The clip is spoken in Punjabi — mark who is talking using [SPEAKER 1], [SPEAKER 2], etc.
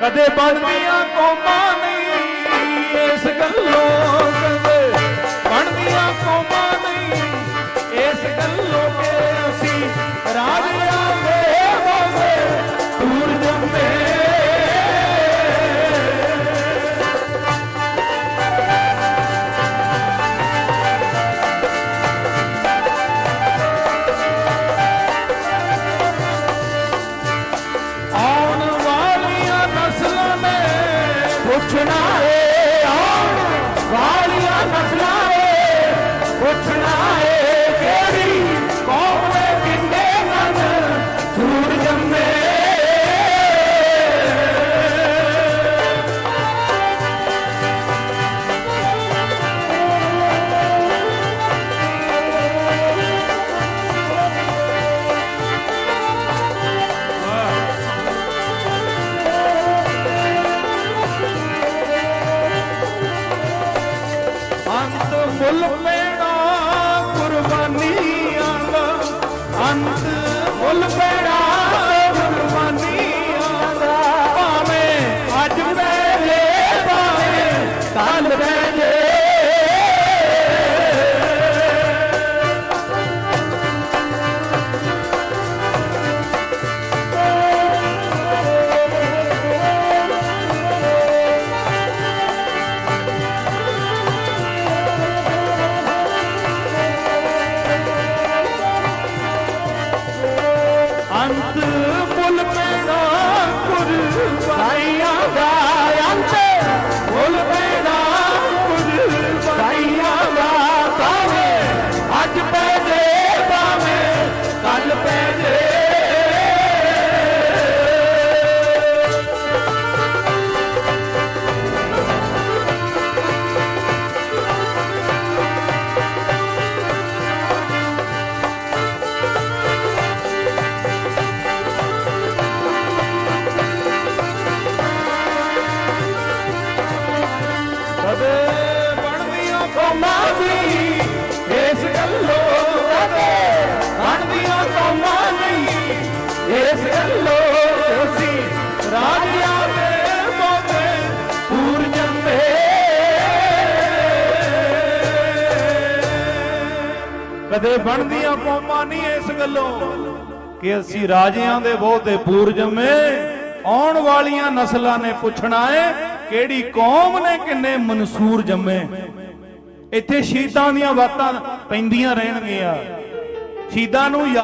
[SPEAKER 1] ਕਦੇ ਬਣਦੀਆਂ ਕੌਮਾਂ ਨਹੀਂ पुछा नसांच न ਫੁੱਲ ਮੁੱਲ ਪੈਣਾ ਕੁਰਬਾਨੀਆਂ ਦਾ। ਅੰਤ ਮੁੱਲ ਪੈਣਾ ਕਦੇ ਬਣਦੀਆਂ ਕੌਮਾਂ ਨਹੀਂ ਇਸ ਗੱਲੋਂ ਕਿ ਅਸੀਂ ਰਾਜਿਆਂ ਦੇ ਬਹੁਤੇ ਪੂਰ ਜੰਮੇ ਆਉਣ ਵਾਲੀਆਂ ਨਸਲਾਂ ਨੇ ਪੁੱਛਣਾ ਏ, ਕਿਹੜੀ ਕੌਮ ਨੇ ਕਿੰਨੇ ਮਨਸੂਰ ਜੰਮੇ। ਇੱਥੇ ਸ਼ਹੀਦਾਂ ਦੀਆਂ ਬਾਤਾਂ ਪੈਂਦੀਆਂ ਰਹਿਣਗੀਆਂ। ਸ਼ਹੀਦਾਂ ਨੂੰ ਯਾ-